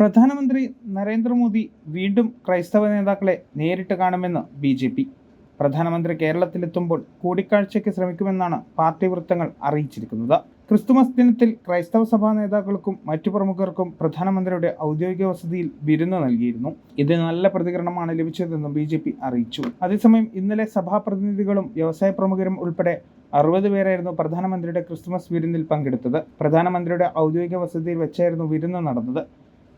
പ്രധാനമന്ത്രി നരേന്ദ്രമോദി വീണ്ടും ക്രൈസ്തവ നേതാക്കളെ നേരിട്ട് കാണുമെന്ന് ബി ജെ പി. പ്രധാനമന്ത്രി കേരളത്തിലെത്തുമ്പോൾ കൂടിക്കാഴ്ചയ്ക്ക് ശ്രമിക്കുമെന്നാണ് പാർട്ടി വൃത്തങ്ങൾ അറിയിച്ചിരിക്കുന്നത്. ക്രിസ്തുമസ് ദിനത്തിൽ ക്രൈസ്തവ സഭാ നേതാക്കൾക്കും മറ്റു പ്രമുഖർക്കും പ്രധാനമന്ത്രിയുടെ ഔദ്യോഗിക വസതിയിൽ വിരുന്ന് നൽകിയിരുന്നു. ഇത് നല്ല പ്രതികരണമാണ് ലഭിച്ചതെന്നും ബി അറിയിച്ചു. അതേസമയം ഇന്നലെ സഭാ പ്രതിനിധികളും വ്യവസായ പ്രമുഖരും ഉൾപ്പെടെ അറുപത് പേരായിരുന്നു പ്രധാനമന്ത്രിയുടെ ക്രിസ്തുമസ് വിരുന്നിൽ പങ്കെടുത്തത്. പ്രധാനമന്ത്രിയുടെ ഔദ്യോഗിക വസതിയിൽ വെച്ചായിരുന്നു വിരുന്ന് നടന്നത്.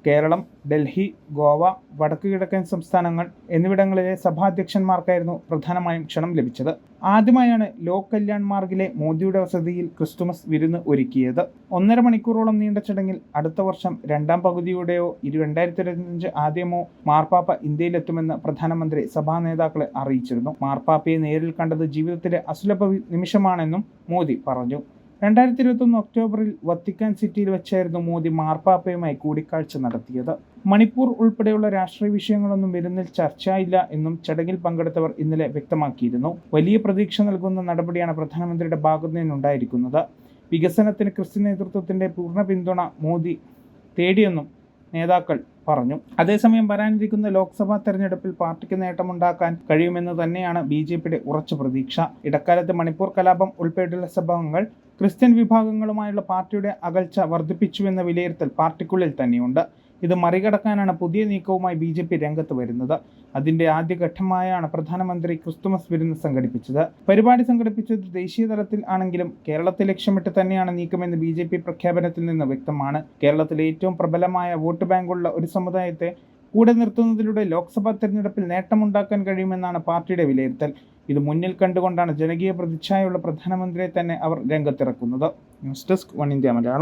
കേരളം ഡൽഹി ഗോവ വടക്കു കിഴക്കൻ സംസ്ഥാനങ്ങൾ എന്നിവിടങ്ങളിലെ സഭാധ്യക്ഷന്മാർക്കായിരുന്നു പ്രധാനമായും ക്ഷണം ലഭിച്ചത്. ആദ്യമായാണ് ലോക് കല്യാൺ മാർഗിലെ മോദിയുടെ വസതിയിൽ ക്രിസ്തുമസ് വിരുന്ന് ഒരുക്കിയത്. ഒന്നര മണിക്കൂറോളം നീണ്ട ചടങ്ങിൽ അടുത്ത വർഷം രണ്ടാം പകുതിയോടെയോ ഇരു രണ്ടായിരത്തി ഇരുപത്തിയഞ്ച് ആദ്യമോ മാർപ്പാപ്പ ഇന്ത്യയിലെത്തുമെന്ന് പ്രധാനമന്ത്രി സഭാ നേതാക്കളെ അറിയിച്ചിരുന്നു. മാർപ്പാപ്പയെ നേരിൽ കണ്ടത് ജീവിതത്തിലെ അസുലഭ നിമിഷമാണെന്നും മോദി പറഞ്ഞു. രണ്ടായിരത്തി ഇരുപത്തൊന്ന് ഒക്ടോബറിൽ വത്തിക്കാൻ സിറ്റിയിൽ വെച്ചായിരുന്നു മോദി മാർപ്പാപ്പയുമായി കൂടിക്കാഴ്ച നടത്തിയത്. മണിപ്പൂർ ഉൾപ്പെടെയുള്ള രാഷ്ട്രീയ വിഷയങ്ങളൊന്നും വിരുന്നിൽ ചർച്ചയില്ല എന്നും ചടങ്ങിൽ പങ്കെടുത്തവർ ഇന്നലെ വ്യക്തമാക്കിയിരുന്നു. വലിയ പ്രതീക്ഷ നൽകുന്ന നടപടിയാണ് പ്രധാനമന്ത്രിയുടെ ഭാഗത്തു നിന്നുണ്ടായിരിക്കുന്നത് വികസനത്തിന് ക്രിസ്ത്യൻ നേതൃത്വത്തിന്റെ പൂർണ പിന്തുണ മോദി തേടിയെന്നും നേതാക്കൾ പറഞ്ഞു. അതേസമയം വരാനിരിക്കുന്ന ലോക്സഭാ തെരഞ്ഞെടുപ്പിൽ പാർട്ടിക്ക് നേട്ടമുണ്ടാക്കാൻ കഴിയുമെന്ന് തന്നെയാണ് ബി ജെ പിയുടെ ഉറച്ച പ്രതീക്ഷ. ഇടക്കാലത്ത് മണിപ്പൂർ കലാപം ഉൾപ്പെടെയുള്ള സംഭവങ്ങൾ ക്രിസ്ത്യൻ വിഭാഗങ്ങളുമായുള്ള പാർട്ടിയുടെ അകൽച്ച വർദ്ധിപ്പിച്ചുവെന്ന വിലയിരുത്തൽ പാർട്ടിക്കുള്ളിൽ തന്നെയുണ്ട്. ഇത് മറികടക്കാനാണ് പുതിയ നീക്കവുമായി ബി ജെ പി രംഗത്ത് വരുന്നത്. അതിന്റെ ആദ്യഘട്ടമായാണ് പ്രധാനമന്ത്രി ക്രിസ്തുമസ് വിരുന്ന് സംഘടിപ്പിച്ചത്. പരിപാടി സംഘടിപ്പിച്ചത് ദേശീയ തലത്തിൽ ആണെങ്കിലും കേരളത്തെ ലക്ഷ്യമിട്ട് തന്നെയാണ് നീക്കമെന്ന് ബി ജെ പി പ്രഖ്യാപനത്തിൽ നിന്ന് വ്യക്തമാണ്. കേരളത്തിലെ ഏറ്റവും പ്രബലമായ വോട്ട് ബാങ്കുള്ള ഒരു സമുദായത്തെ കൂടെ നിർത്തുന്നതിലൂടെ ലോക്സഭാ തെരഞ്ഞെടുപ്പിൽ നേട്ടമുണ്ടാക്കാൻ കഴിയുമെന്നാണ് പാർട്ടിയുടെ വിലയിരുത്തൽ. ഇത് മുന്നിൽ കണ്ടുകൊണ്ടാണ് ജനകീയ പ്രതിച്ഛായുള്ള പ്രധാനമന്ത്രിയെ തന്നെ അവർ രംഗത്തിറക്കുന്നത്. News desk one India Malayalam.